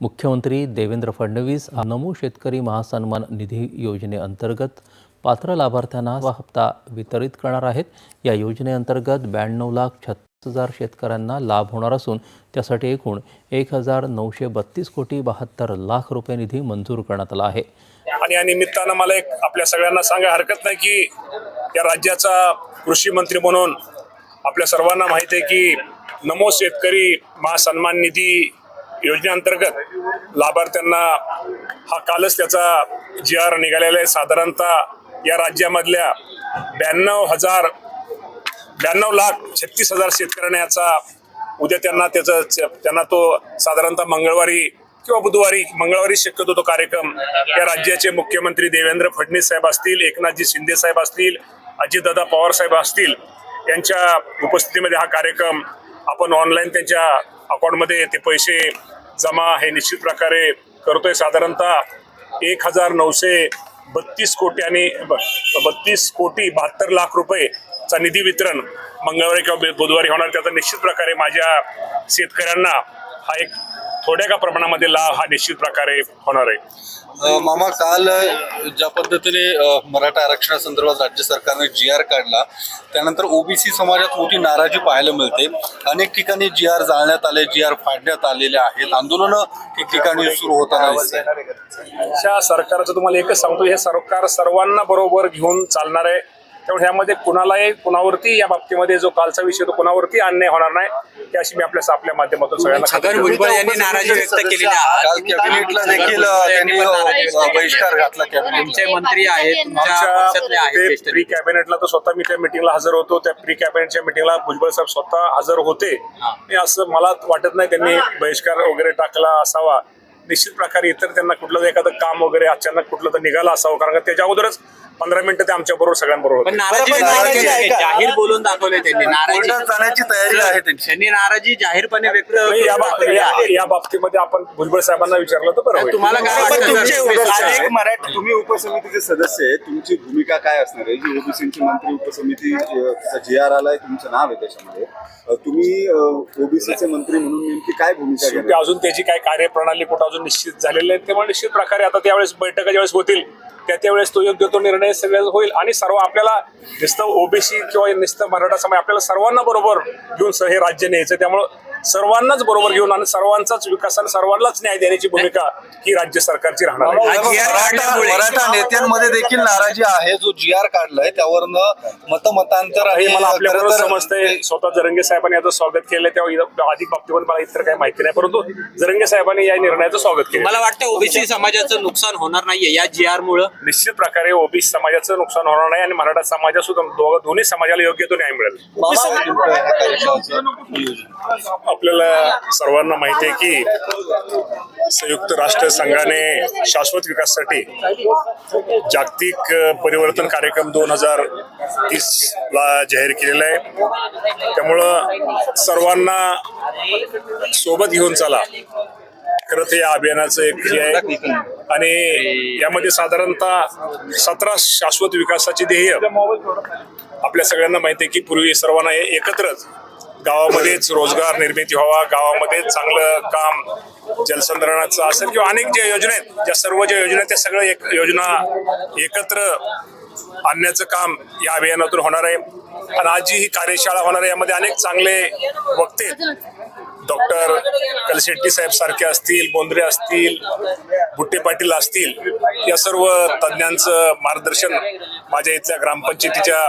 मुख्यमंत्री देवेंद्र फडणवीस नमो शेतकरी महासन्मान निधी योजनेअंतर्गत पात्र लाभार्थ्यांना हा हप्ता वितरित करणार आहेत. या योजनेअंतर्गत ब्याण्णव लाख छत्तीस हजार शेतकऱ्यांना लाभ होणार असून त्यासाठी एकूण एक हजार नऊशे बत्तीस कोटी बहात्तर लाख रुपये निधी मंजूर करण्यात आला आहे. आणि या निमित्तानं मला एक आपल्या सगळ्यांना सांगा हरकत नाही की या राज्याचा कृषी मंत्री म्हणून आपल्या सर्वांना माहिती आहे की नमो शेतकरी महासन्मान निधी योजनेअंतर्गत लाभार्थ्यांना हा कालच त्याचा जी आर निघालेला आहे. साधारणतः या राज्यामधल्या ब्याण्णव हजार ब्याण्णव लाख छत्तीस हजार शेतकऱ्यांना याचा उद्या त्यांना त्याचा त्यांना तो साधारणतः मंगळवारी किंवा बुधवारी मंगळवारी शक्यतो तो कार्यक्रम या राज्याचे मुख्यमंत्री देवेंद्र फडणवीस साहेब असतील एकनाथजी शिंदे साहेब असतील अजितदादा पवार साहेब असतील यांच्या उपस्थितीमध्ये हा कार्यक्रम आपण ऑनलाईन त्यांच्या अकाउंटमध्ये ते पैसे जमा हे निश्चित प्रकारे करतोय साधारणतः एक हजार नऊशे बत्तीस कोटी आणि ब- बत्तीस कोटी बहात्तर लाख रुपयेचा निधी वितरण मंगळवारी किंवा बुधवारी होणार. त्याचा निश्चित प्रकारे माझ्या शेतकऱ्यांना हा एक थोड्या का प्रमाणामध्ये लाभ हा निश्चित प्रकारे होणार आहे? मामा काल ज्या पद्धतीने मराठा आरक्षणासंदर्भात राज्य सरकारने जी आर काढला त्यानंतर ओबीसी समाजात मोठी नाराजी पाहायला मिळते. अनेक ठिकाणी जी आर जाळण्यात आले जी आर फाडण्यात आलेले आहेत. आंदोलनं ठिकठिकाणी सुरू होताना सरकारचं तुम्हाला एकच सांगतो हे सरकार सर्वांना बरोबर घेऊन चालणार आहे. त्यामुळे ह्यामध्ये कुणालाही कुणावरती या बाबतीमध्ये जो कालचा विषय तो कुणावरती अन्याय होणार नाही. ही अशी मी आपल्या आपल्या माध्यमातून सगळ्यांना छगन. भुजबळ यांनी नाराजी व्यक्त केलेली आहे. काल कॅबिनेटला देखील अ, त्यांनी अ, बहिष्कार घातला कॅबिनेट तुमचे मंत्री आहेत. तुमच्या पक्षातले आहेत आमच्या ज्येष्ठ प्री कॅबिनेटला तर स्वतः मी त्या मिटिंगला हजर होतो. त्या प्री कॅबिनेटच्या मिटिंगला भुजबळ साहेब स्वतः हजर होते. आणि असं मला वाटत नाही त्यांनी बहिष्कार वगैरे टाकला असावा. निश्चित प्रकारे इतर त्यांना कुठलं एखादं काम वगैरे अचानक कुठलं तर निघालं असावं. कारण का त्याच्या अगोदरच पंधरा मिनिटं ते आमच्या बरोबर सगळ्यांबरोबर पण होते नाराजी बरोबर, नाराजी नाराजी आहे का? जाहीर बोलून दाखवले त्यांनी. नाराजी कोर्टात जाण्याची तयारी आहे त्यांची. त्यांनी नाराजी जाहीरपणे व्यक्त नाही, या करून बाब- दाखवली या- आहे. या बाबतीमध्ये आपण भुजबळ साहेबांना विचारलं तर बरं होईल. तुम्हाला काय वाटतं तुमचे मराठी तुम्ही उपसमितीचे सदस्य आहे. तुमची भूमिका काय असणार आहे? जी ओबीसीची मंत्री उपसमिती जी आर आलाय तुमचं नाव आहे त्याच्यामध्ये. अ, तुम्ही ओबीसीचे मंत्री म्हणून नेमकी काय भूमिका शेवटी घेणार? अजून त्याची काय कार्यप्रणाली कुठं अजून निश्चित झालेली आहे त्यामुळे निश्चित प्रकारे आता त्यावेळेस बैठका ज्यावेळेस होतील त्या त्यावेळेस तो योग्य तो निर्णय सगळ्याच होईल. आणि सर्व आपल्याला नुसतं ओबीसी किंवा नुसतं मराठा समाज आपल्याला सर्वांना बरोबर घेऊन हे राज्य न्यायचं. त्यामुळं सर्वांनाच बरोबर घेऊन आणि सर्वांचाच विकास आणि सर्वांनाच न्याय देण्याची भूमिका ही राज्य सरकारची राहणार आहे. हा मराठा नेत्यांमध्ये देखील नाराजी आहे जो जी आर काढलाय त्यावरनं मतमतांतर हे आहे. मला आपल्याबरोबर समजतंय. स्वतः जरंगे साहेबांनी याचं स्वागत केलं तेव्हा इथं अधिक बाबतीमध्ये मला इतर काही माहिती नाही परंतु जरंगे साहेबांनी या निर्णयाचं स्वागत केलं मला वाटतं ओबीसी समाजाचं नुकसान होणार नाहीये या जी आर मुळे निश्चित प्रकारे ओबीसी समाजाचं नुकसान होणार नाही आणि मराठा समाजात सुद्धा दोघं दोन्ही समाजाला योग्य तो न्याय मिळेल. आपल्याला सर्वांना माहिती आहे की संयुक्त राष्ट्र संघाने शाश्वत विकासासाठी जागतिक परिवर्तन कार्यक्रम दोन हजार तीस ला जाहीर केलेला आहे. त्यामुळं सर्वांना सोबत घेऊन चला. खरं तर या अभियानाचं एक हे आहे. आणि यामध्ये साधारणतः सतरा शाश्वत विकासाची ध्येय आपल्या सगळ्यांना माहिती आहे की पूर्वी सर्वांना एकत्रच गावामध्येच रोजगार निर्मिती व्हावा गावामध्येच चांगलं काम जलसंधारणाचं असेल किंवा अनेक ज्या योजना आहेत त्या सर्व ज्या योजना आहेत त्या सगळ्या एक योजना एकत्र आणण्याचं काम या अभियानातून होणार आहे. आणि आज जी ही कार्यशाळा होणार आहे. यामध्ये अनेक चांगले वक्ते डॉक्टर कलशेट्टी साहेब सारखे असतील बोंद्रे असतील बुट्टे पाटील असतील. या सर्व तज्ज्ञांचं मार्गदर्शन माझ्या इथल्या ग्रामपंचायतीच्या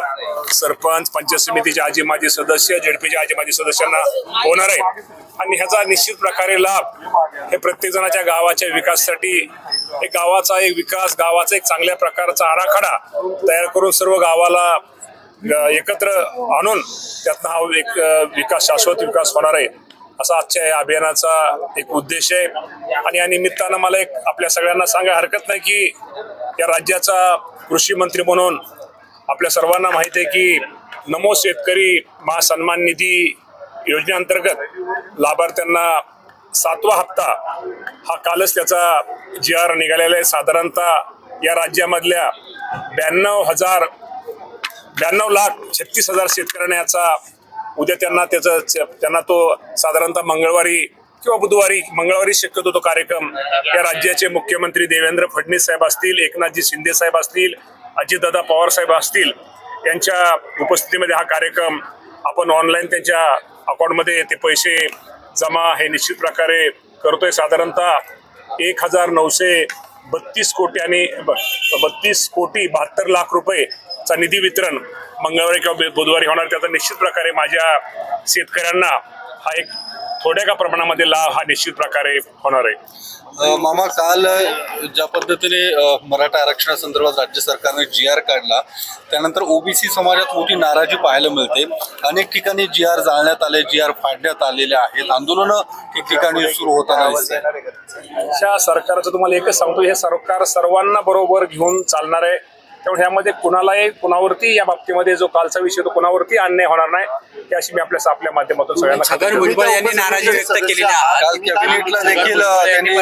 सरपंच पंचायत समितीचे आजी माजी सदस्य जेडपीचे आजी माजी सदस्यांना होणार आहे आणि ह्याचा निश्चित प्रकारे लाभ हे प्रत्येकजणाच्या गावाच्या विकासासाठी एक गावाचा एक विकास गावाचा एक चांगल्या प्रकारचा आराखडा तयार करून सर्व गावाला एकत्र आणून त्यातनं हा एक विकास शाश्वत विकास होणार आहे. असा आजच्या या अभियानाचा एक उद्देश आहे. आणि या निमित्तानं मला एक आपल्या सगळ्यांना सांगा हरकत नाही की या राज्याचा कृषी मंत्री म्हणून आपल्या सर्वांना माहिती आहे की नमो शेतकरी महासन्मान निधी योजनेअंतर्गत लाभार्थ्यांना सातवा हप्ता हा कालच त्याचा जी आर निघालेला आहे. साधारणतः या राज्यामधल्या ब्याण्णव हजार ब्याण्णव लाख छत्तीस हजार शेतकऱ्यांना याचा उद्या त्यांना त्याचं त्यांना तो साधारणतः मंगळवारी किंवा बुधवारी मंगळवारी शक्यतो तो कार्यक्रम या राज्याचे मुख्यमंत्री देवेंद्र फडणवीस साहेब असतील एकनाथजी शिंदे साहेब असतील अजितदादा पवार साहेब असतील यांच्या उपस्थितीमध्ये हा कार्यक्रम आपण ऑनलाईन त्यांच्या अकाउंटमध्ये ते पैसे जमा हे निश्चित प्रकारे करतोय. साधारणतः एक हजार नऊशे बत्तीस कोटी आणि बत्तीस कोटी बहात्तर लाख रुपयेचा निधी वितरण मंगळवारी किंवा बुधवारी होणार त्याचा निश्चित प्रकारे माझ्या शेतकऱ्यांना हा एक थोड्या का प्रमाणामध्ये लाभ हा निश्चित प्रकारे होणार आहे. मामा काल ज्या पद्धतीने मराठा आरक्षणासंदर्भात राज्य सरकारने जी आर काढला त्यानंतर ओबीसी समाजात मोठी नाराजी पाहायला मिळते. अनेक ठिकाणी जी आर जाळण्यात आले जी आर फाडण्यात आलेले आहेत. आंदोलनं ठिकठिकाणी सुरू होताना सरकारचं तुम्हाला एकच सांगतो हे सरकार सर्वांना बरोबर घेऊन चालणार आहे. त्यामुळे ह्यामध्ये कुणालाही कुणावरती या बाबतीमध्ये जो कालचा विषय तो कुणावरती अन्याय होणार नाही ही अशी मी आपल्या आपल्या माध्यमातून सगळ्यांना खात्री छगन देतो. भुजबळ यांनी नाराजी व्यक्त केलेली काल कॅबिनेटला देखील त्यांनी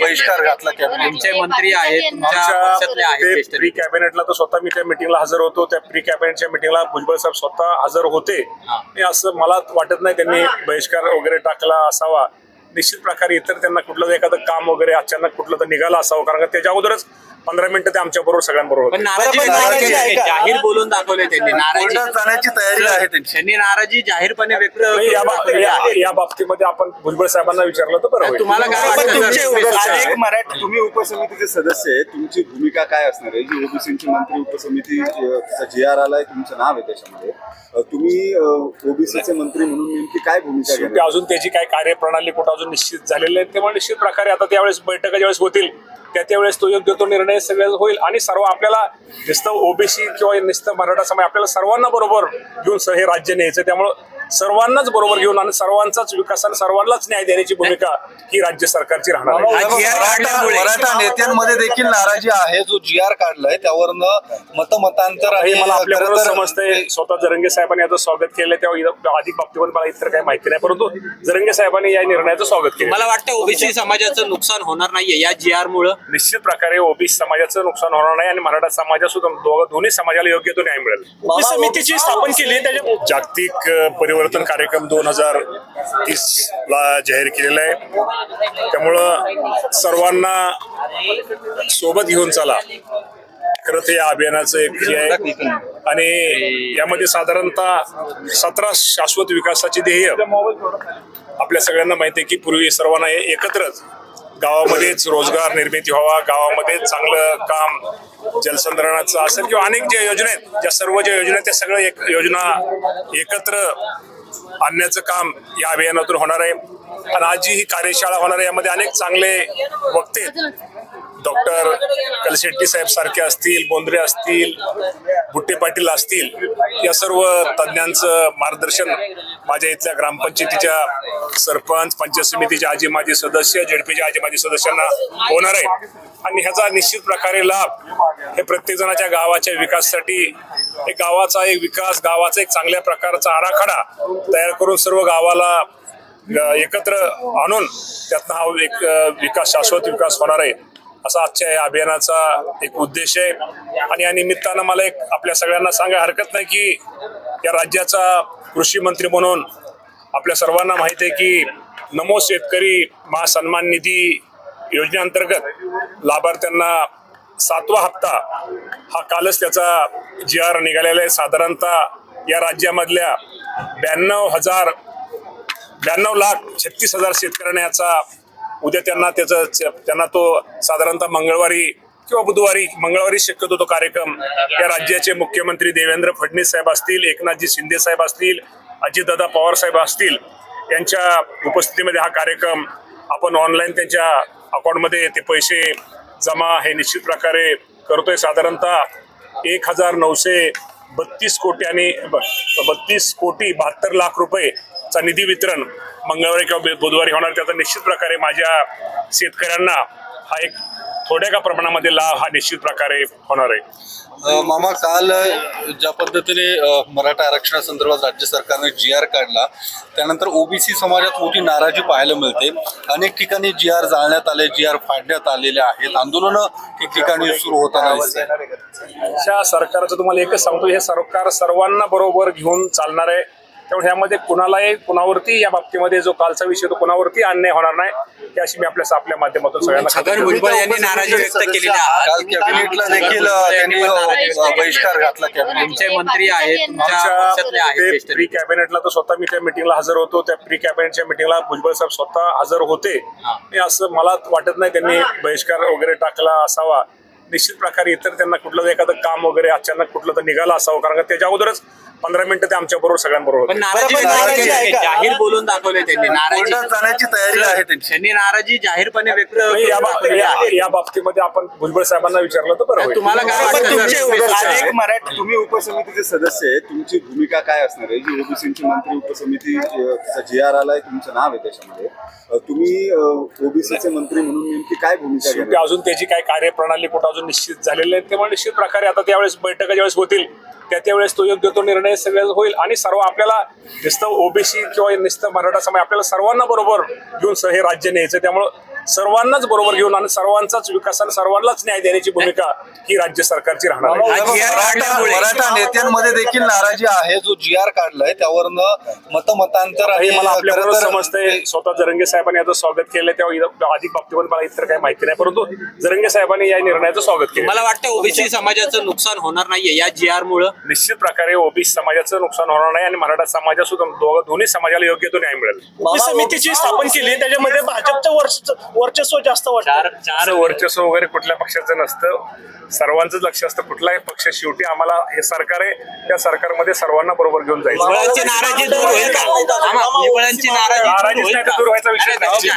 बहिष्कार घातला कॅबिनेटचा तुमचे मंत्री आहेत तुमच्या ते प्री कॅबिनेटला तर स्वतः मी त्या मिटिंगला हजर होतो. त्या प्री कॅबिनेटच्या मिटिंगला भुजबळ साहेब स्वतः हजर होते. हे. असं मला वाटत नाही त्यांनी बहिष्कार वगैरे टाकला असावा. निश्चित प्रकारे इतर त्यांना कुठलं एखादं काम वगैरे अचानक कुठलं तर निघालं असावं. कारण का त्याच्या अगोदरच पंधरा मिनिटं ते आमच्या बरोबर सगळ्यांबरोबर पण होते. नाराजी बरोबर, नाराजी व्यक्त आहे केली. का? जाहीर बोलून दाखवले त्यांनी. नाराजी जाण्याची तयारी आहे त्यांची. त्यांनी नाराजी जाहीरपणे व्यक्त नाही, या बा- आहे. या बाबतीमध्ये आपण भुजबळ साहेबांना विचारलं तर बरं होईल. तुम्हाला काय वाटतं तुमचे जर- अनेक मराठी तुम्ही उपसमितीचे सदस्य आहे. तुमची भूमिका काय असणार आहे? जी ओबीसीची मंत्री उपसमिती जी आर आलाय तुमचं नाव आहे त्याच्यामध्ये. अ, तुम्ही ओबीसीचे मंत्री म्हणून नेमकी काय भूमिका शेवटी घेणार? अजून त्याची काय कार्यप्रणाली कुठं अजून निश्चित झालेली आहे तेव्हा निश्चित प्रकारे आता त्यावेळेस बैठका ज्यावेळेस होतील त्या त्यावेळेस तो योग्य तो निर्णय सगळे होईल? आणि सर्व आपल्याला नुसतं ओबीसी किंवा नुसतं मराठा समाज आपल्याला सर्वांना बरोबर घेऊन हे राज्य न्यायचं त्यामुळं सर्वांनाच बरोबर घेऊन आणि सर्वांचाच विकास आणि सर्वांनाच न्याय देण्याची भूमिका ही राज्य सरकारची राहणार आहे. हा मराठा नेत्यांमध्ये देखील नाराजी आहे. जो जी आर काढलाय त्यावरनं मतमतांतर हे आणि मला आपल्याबरोबर समजतंय. स्वतः जरंगे साहेबांनी याचं स्वागत केलं तेव्हा अधिक बाबतीमध्ये मला इतर काही माहिती नाही परंतु जरंगे साहेबांनी या निर्णयाचं स्वागत केलं मला वाटतं ओबीसी समाजाचं नुकसान होणार नाहीये या जी आर मुळे. निश्चित प्रकारे ओबीसी समाजाचं नुकसान होणार नाही आणि मराठा समाजा सुद्धा दोघं दोन्ही समाजाला योग्य तो न्याय मिळेल. समितीची स्थापन केली त्याच्या जागतिक अ, परिवर्तन कार्यक्रम दोन हजार तीस ला जाहीर केलेला आहे. त्यामुळं सर्वांना सोबत घेऊन चला. खरं तर या अभियानाचं एक हे आहे. आणि यामध्ये साधारणतः सतरा शाश्वत विकासाची ध्येय आपल्या सगळ्यांना माहिती आहे की पूर्वी सर्वांना हे एकत्रच गावामध्येच रोजगार निर्मिती व्हावा गावामध्येच चांगलं काम जलसंधारणाचं असेल किंवा अनेक ज्या योजना आहेत ज्या सर्व ज्या योजना आहेत त्या सगळ्या एक योजना एकत्र आणण्याचं काम या अभियानातून होणार आहे आणि आज जी ही कार्यशाळा होणार आहे यामध्ये अनेक चांगले वक्ते आहेत. डॉक्टर कलशेट्टी साहेब सारखे असतील बोंद्रे असतील बुट्टे पाटील असतील या सर्व तज्ज्ञांचं मार्गदर्शन माझ्या इथल्या ग्रामपंचायतीच्या सरपंच पंचायत समितीचे आजी माजी सदस्य जेडपीचे आजी माजी सदस्यांना होणार आहे. आणि ह्याचा निश्चित प्रकारे लाभ हे प्रत्येक जणाच्या गावाच्या विकासासाठी एक गावाचा एक विकास गावाचा एक चांगल्या प्रकारचा आराखडा तयार करून सर्व गावाला एकत्र आणून त्यातनं हा एक विकास शाश्वत विकास होणार आहे. असा आजच्या या अभियानाचा एक उद्देश आहे. आणि या निमित्तानं मला एक आपल्या सगळ्यांना सांगा हरकत नाही की या राज्याचा कृषी मंत्री म्हणून आपल्या सर्वांना माहिती आहे की नमो शेतकरी महासन्मान निधी योजनेअंतर्गत लाभार्थ्यांना सातवा हप्ता हा कालच त्याचा जी आर निघालेला आहे. साधारणतः या राज्यामधल्या ब्याण्णव हजार ब्याण्णव लाख छत्तीस हजार शेतकऱ्यांना याचा उद्या त्यांना त्याचं त्यांना तो साधारणतः मंगळवारी किंवा बुधवारी मंगळवारी शक्यतो तो कार्यक्रम या राज्याचे मुख्यमंत्री देवेंद्र फडणवीस साहेब असतील एकनाथजी शिंदे साहेब असतील अजितदादा पवार साहेब असतील यांच्या उपस्थितीमध्ये हा कार्यक्रम आपण ऑनलाईन त्यांच्या अकाउंटमध्ये ते पैसे जमा हे निश्चित प्रकारे करतोय. साधारणतः एक हजार नऊशे बत्तीस कोटी आणि बत्तीस कोटी बहात्तर लाख रुपयेचा निधी वितरण मंगळवारी किंवा बुधवारी होणार. त्याचा निश्चित प्रकारे माझ्या शेतकऱ्यांना हा एक थोड्या का प्रमाणामध्ये लाभ हा निश्चित प्रकारे होणार आहे. मामा काल ज्या पद्धतीने मराठा आरक्षणासंदर्भात राज्य सरकारने जी आर काढला त्यानंतर ओबीसी समाजात मोठी नाराजी पाहायला मिळते. अनेक ठिकाणी जी आर जाळण्यात आले जी आर फाडण्यात आलेले आहेत. आंदोलनं ठिकठिकाणी सुरू होताना सरकारचं तुम्हाला एकच सांगतो हे सरकार सर्वांना बरोबर घेऊन चालणार आहे. त्यामुळे ह्यामध्ये कुणालाही कुणावरती या बाबतीमध्ये जो कालचा विषय तो कुणावरती अन्याय होणार नाही ही अशी मी आपल्या आपल्या माध्यमातून सगळ्यांना. भुजबळ यांनी नाराजी व्यक्त केलेली आहे. काल कॅबिनेटला देखील त्यांनी बहिष्कार घातला तुमचे मंत्री आहेत प्री कॅबिनेटला तर स्वतः मी त्या मिटिंगला हजर होतो. त्या प्री कॅबिनेटच्या मिटिंगला भुजबळ साहेब स्वतः हजर होते. मी असं मला वाटत नाही त्यांनी बहिष्कार वगैरे टाकला असावा. निश्चित प्रकारे इतर त्यांना कुठलं तरी एखादं काम वगैरे अचानक कुठलं तर निघालं असावं. कारण त्याच्या अगोदरच पंधरा मिनिटं ते आमच्या बरोबर सगळ्यांबरोबर पण नाराजी पण नाराजी आहे. का? जाहीर बोलून दाखवले त्यांनी नाराजी कोर्टात जाण्याची तयारी आहे त्यांची त्यांनी नाराजी जाहीरपणे व्यक्त नाही, या बाब- दाखवली आहे. या बाबतीमध्ये आपण भुजबळ साहेबांना विचारलं तर बरं होईल. तुम्हाला काय पण वाटतं तुमचे सर? अनेक मराठी तुम्ही उपसमितीचे सदस्य आहे तुमची भूमिका काय असणार आहे जी ओबीसीची मंत्री उपसमिती जी आर आलाय तुमचं नाव आहे त्याच्यामध्ये अ, तुम्ही ओबीसीचे मंत्री म्हणून नेमकी काय भूमिका शेवटी घेणार अजून त्याची काय कार्यप्रणाली कुठं अजून निश्चित झालेली आहे त्यामुळे निश्चित प्रकारे आता त्यावेळेस बैठका ज्यावेळेस होतील त्या त्यावेळेस तो योग्य तो निर्णय सगळ्याच होईल आणि सर्व आपल्याला नुसतं ओबीसी किंवा नुसतं मराठा समाज आपल्याला सर्वांना बरोबर घेऊन हे राज्य न्यायचं त्यामुळं सर्वांनाच बरोबर घेऊन आणि सर्वांचाच विकास आणि सर्वांनाच न्याय देण्याची भूमिका ही राज्य सरकारची राहणार आहे. हा मराठा नेत्यांमध्ये देखील नाराजी आहे जो जी आर काढलाय त्यावरनं मतमतांतर हे मला तर- समजतंय. स्वतः जरंगे साहेबांनी याचं स्वागत केलं तेव्हा इथं अधिक बाबतीमध्ये मला इतर काही माहिती नाही परंतु जरंगे साहेबांनी या निर्णयाचं स्वागत केलं मला वाटतं ओबीसी समाजाचं नुकसान होणार नाहीये या जी आर मुळे. निश्चित प्रकारे ओबीसी समाजाचं नुकसान होणार नाही आणि मराठा समाजा सुद्धा दोघं दोन्ही समाजाला योग्य तो न्याय मिळेल. समितीची स्थापन केली त्याच्यामध्ये भाजपचं वर्च- वर्चस्व जास्त वाटतं. चार चार वर्चस्व वगैरे कुठल्या पक्षाचं नसतं. सर्वांचंच लक्ष असतं. कुठलाही पक्ष शेवटी आम्हाला हे सरकार आहे. त्या सरकारमध्ये सर्वांना बरोबर घेऊन जायचं. नाराजी दूर होईल का? आम्हा भुजबळांची नाराजी दूर नाराजीच होईल नाही तर का? दूर व्हायचा विषय नाही.